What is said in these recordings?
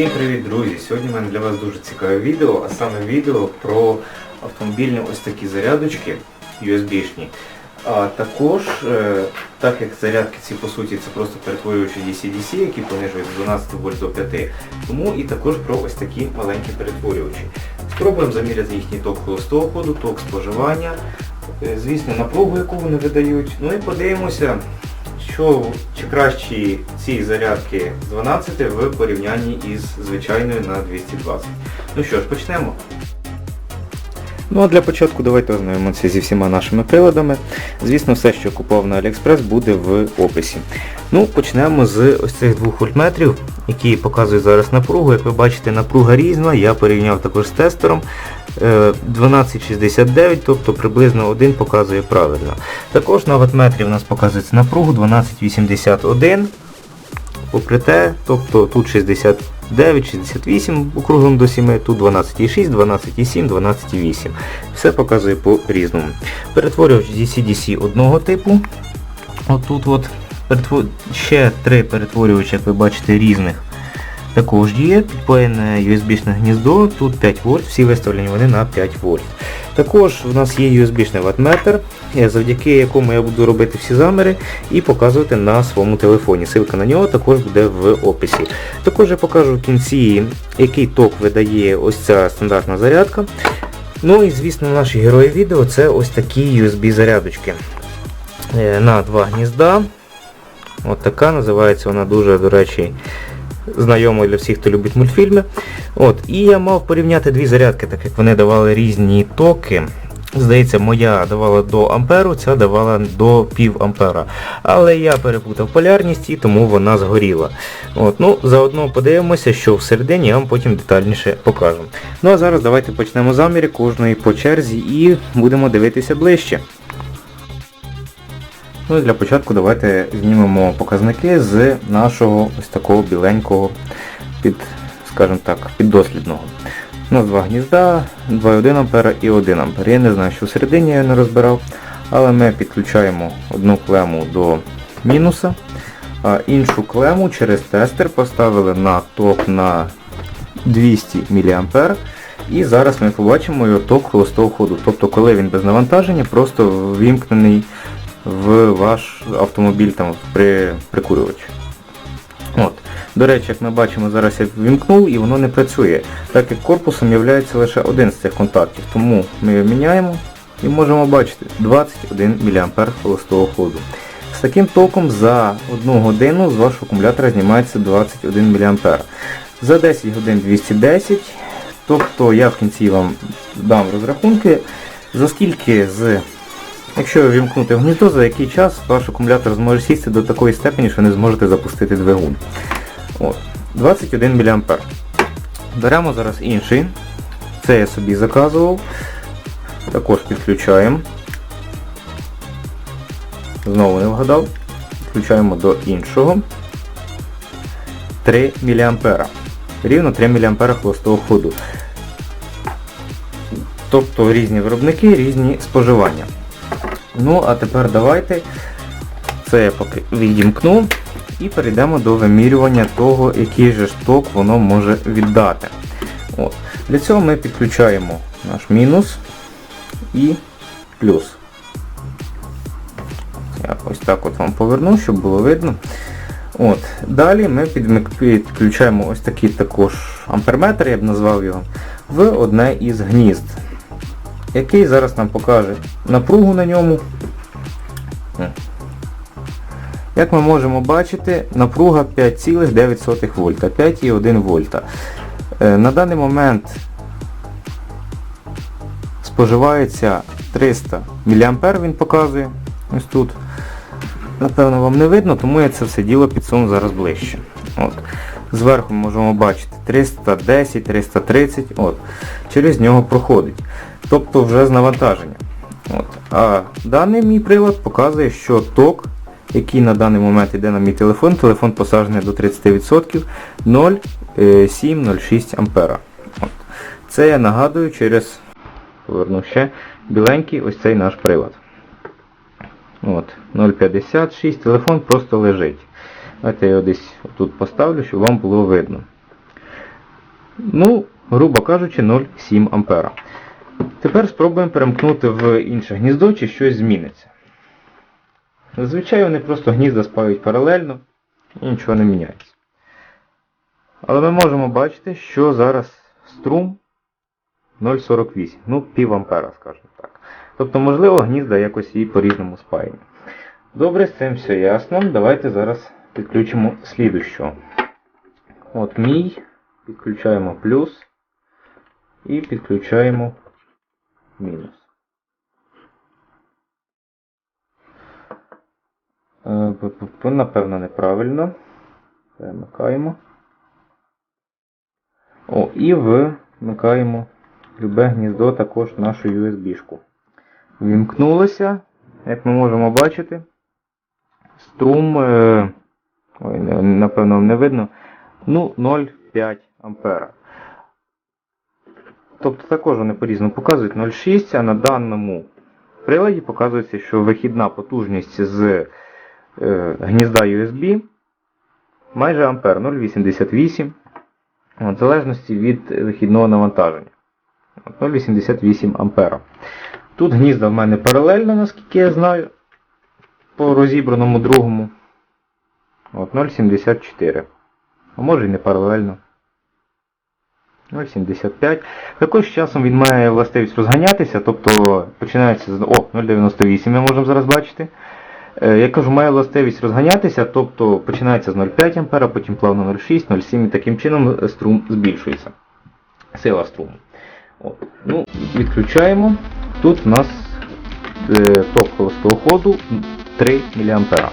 Всім привіт, друзі! Сьогодні в мене для вас дуже цікаве відео, а саме відео про автомобільні ось такі зарядочки USB-шні. А також, е, так як зарядки ці по суті це просто перетворюючі DC-DC, які понижують з 12 вольт до 5, тому і також про ось такі маленькі перетворювачі. Спробуємо заміряти їхній ток холостого ходу, ток споживання, е, звісно, напругу, яку вони видають. Ну і подивимося, що чи кращі ці зарядки з 12 в порівнянні із звичайною на 220. Ну що ж, почнемо. Ну а для початку давайте ознайомимося зі всіма нашими приладами. Звісно, все, що купував на AliExpress, буде в описі. Ну, почнемо з ось цих двох вольтметрів, які показують зараз напругу. Як ви бачите, напруга різна, я порівняв також з тестером. Е, 1269, тобто приблизно один показує правильно. Також на ватметрі у нас показується напругу 1281. Попри те, тобто тут 69, 68 округлим до 7, тут 12,6, 12,7, 12,8. Все показує по-різному. Перетворювач DC-DC одного типу. Отут от ще три перетворювачі, як ви бачите, різних. Також є підпоєне USB-шне гніздо, тут 5 вольт, всі виставлені вони на 5 вольт. Також в нас є USB-шний ваттметр, е, завдяки якому я буду робити всі заміри і показувати на своєму телефоні. Ссылка на нього також буде в описі. Також я покажу в кінці, який ток видає ось ця стандартна зарядка. Ну і звісно наші герої відео це ось такі USB-зарядочки е, на два гнізда. От така називається вона дуже, до речі, знайомою для всіх, хто любить мультфільми. От, І я мав порівняти дві зарядки, так як вони давали різні токи. Здається, моя давала до амперу, ця давала до пів ампера. Але я перепутав полярність і тому вона згоріла. От, ну, Заодно подивимося, що всередині я вам потім детальніше покажу. Ну а зараз давайте почнемо заміри кожної по черзі і будемо дивитися ближче. Ну і для початку давайте знімемо показники з нашого ось такого біленького під, скажімо так, піддослідного. У нас два гнізда, 2,1 А і 1 А. Я не знаю, що всередині я не розбирав, але ми підключаємо одну клему до мінуса, а іншу клему через тестер поставили на ток на 200 мА. І зараз ми побачимо його ток холостого ходу. Тобто коли він без навантаження, просто ввімкнений в ваш автомобіль там при прикурювачі. От. До речі, як ми бачимо, зараз я ввімкнув і воно не працює, так як корпусом є лише один з цих контактів. Тому ми його міняємо і можемо бачити 21 мА холостого ходу. З таким током за 1 годину з вашого акумулятора знімається 21 мА. За 10 годин 210 Тобто я в кінці вам дам розрахунки, за скільки з Якщо вімкнути гніздо, за який час ваш акумулятор зможе сісти до такої степені, що не зможете запустити двигун. От. 21 мА. Беремо зараз інший. Це я собі заказував. Також підключаємо. Знову не вгадав. Підключаємо до іншого. 3 мА. Рівно 3 мА холостого ходу. Тобто різні виробники, різні споживання. Ну, а тепер давайте це я поки відімкну і перейдемо до вимірювання того, який же ток воно може віддати. От. Для цього ми підключаємо наш мінус і плюс. Я ось так от вам поверну, щоб було видно. От. Далі ми підключаємо ось такий також амперметр, я б назвав його, в одне із гнізд який зараз нам покаже напругу на ньому. Як ми можемо бачити, напруга 5,9 вольта, 5,1 вольта. Е, на даний момент споживається 300 мА, він показує. Ось тут. Напевно, вам не видно, тому я це все діло підсуну зараз ближче. От. Зверху можемо бачити 310, 330, от. через нього проходить тобто вже з навантаження. От. А даний мій прилад показує, що ток, який на даний момент йде на мій телефон, телефон посаджений до 30%, 0,7-0,6 А. Це я нагадую через, поверну ще, біленький ось цей наш прилад. От, 0,56, телефон просто лежить. Давайте я його десь тут поставлю, щоб вам було видно. Ну, грубо кажучи, 0,7 ампера. Тепер спробуємо перемкнути в інше гніздо, чи щось зміниться. Зазвичай вони просто гнізда спають паралельно і нічого не міняється. Але ми можемо бачити, що зараз струм 0,48, ну пів ампера, скажімо так. Тобто, можливо, гнізда якось і по-різному спаяні. Добре, з цим все ясно. Давайте зараз підключимо слідущого. От мій, підключаємо плюс і підключаємо мінус. Е, Напевно, неправильно. Перемикаємо. О, і вмикаємо любе гніздо також нашу USB-шку. Вімкнулося, як ми можемо бачити, струм, е, ой, напевно, не видно, ну, 0,5 ампера. Тобто також вони по-різному показують 0,6, а на даному приладі показується, що вихідна потужність з е, гнізда USB майже ампер 0,88 в залежності від вихідного навантаження. 0,88 ампера. Тут гнізда в мене паралельно, наскільки я знаю, по розібраному другому. От 0,74. А може і не паралельно. 0,75. Також часом він має властивість розганятися, тобто починається з... О, 0,98 ми можемо зараз бачити. Е, Я кажу, має властивість розганятися, тобто починається з 0,5 А, потім плавно 0,6, 0,7 і таким чином е, струм збільшується. Сила струму. От. Ну, Відключаємо. Тут у нас е, ток холостого ходу 3 мА.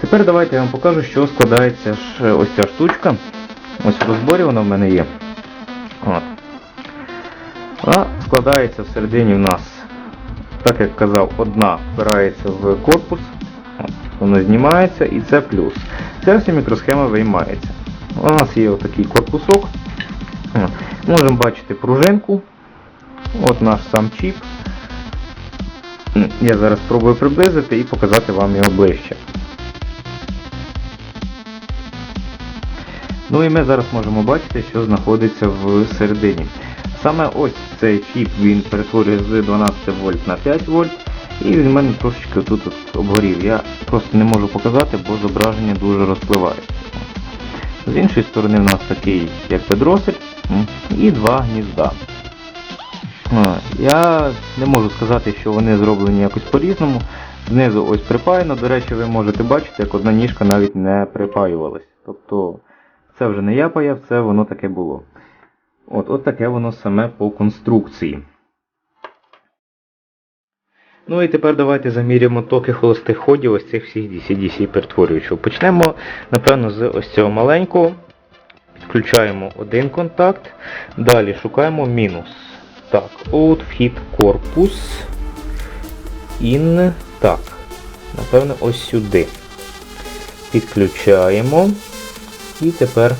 Тепер давайте я вам покажу, що складається ж ось ця штучка. Ось в розборі вона в мене є. От. Вона складається всередині в нас, так як казав, одна впирається в корпус, от, воно знімається і це плюс. Ця вся мікросхема виймається. У нас є отакий корпусок. От. Можемо бачити пружинку. От наш сам чіп. Я зараз спробую приблизити і показати вам його ближче. Ну і ми зараз можемо бачити, що знаходиться всередині. Саме ось цей чіп він перетворює з 12 вольт на 5 вольт. І він в мене трошечки тут обгорів. Я просто не можу показати, бо зображення дуже розпливається. З іншої сторони в нас такий як дросель м, і два гнізда. Я не можу сказати, що вони зроблені якось по-різному. Знизу ось припаяно, до речі, ви можете бачити, як одна ніжка навіть не припаювалась. Тобто це вже не я паяв, це воно таке було. От, от таке воно саме по конструкції. Ну і тепер давайте заміряємо токи холостих ходів ось цих всіх DC-DC перетворюючів. Почнемо, напевно, з ось цього маленького. Включаємо один контакт. Далі шукаємо мінус. Так, от вхід корпус. In. Так. Напевно, ось сюди. Підключаємо. І тепер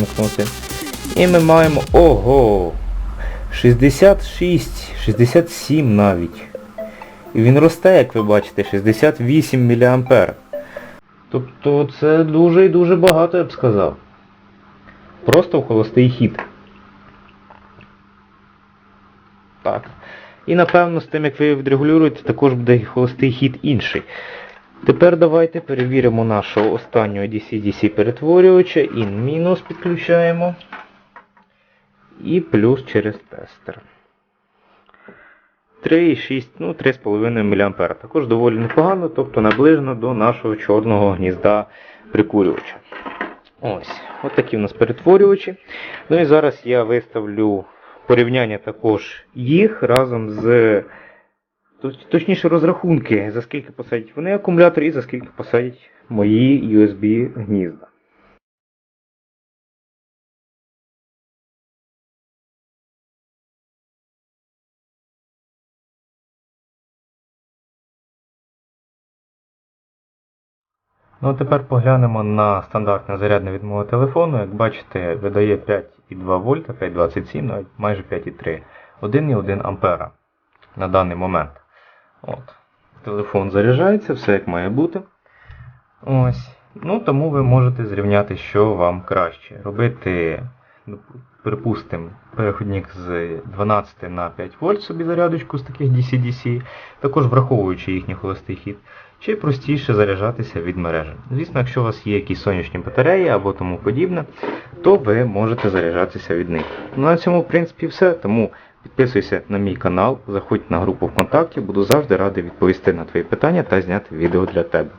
замкнути. І ми маємо... Ого! 66, 67 навіть. І він росте, як ви бачите, 68 мА. Тобто це дуже і дуже багато, я б сказав. Просто в холостий хід. Так. І напевно з тим, як ви відрегулюєте, також буде холостий хід інший. Тепер давайте перевіримо нашого останнього DC-DC перетворювача. In мінус підключаємо. І плюс через тестер. 3,6, ну 3,5 мА. Також доволі непогано, тобто наближено до нашого чорного гнізда прикурювача. Ось, от такі в нас перетворювачі. Ну і зараз я виставлю порівняння також їх разом з точніше розрахунки, за скільки посадять вони акумулятор і за скільки посадять мої USB гнізда. Ну тепер поглянемо на стандартне зарядне від мого телефону. Як бачите, видає 5,2 вольта, 5,27, навіть майже 5,3. 1,1 ампера на даний момент. От. Телефон заряджається, все як має бути. Ось. Ну, тому ви можете зрівняти, що вам краще. Робити, припустимо, переходник з 12 на 5 вольт собі зарядочку з таких DC-DC, також враховуючи їхній холостий хід, чи простіше заряджатися від мережі. Звісно, якщо у вас є якісь сонячні батареї або тому подібне, то ви можете заряджатися від них. Ну, на цьому, в принципі, все. Тому підписуйся на мій канал, заходь на групу ВКонтакті, буду завжди радий відповісти на твої питання та зняти відео для тебе.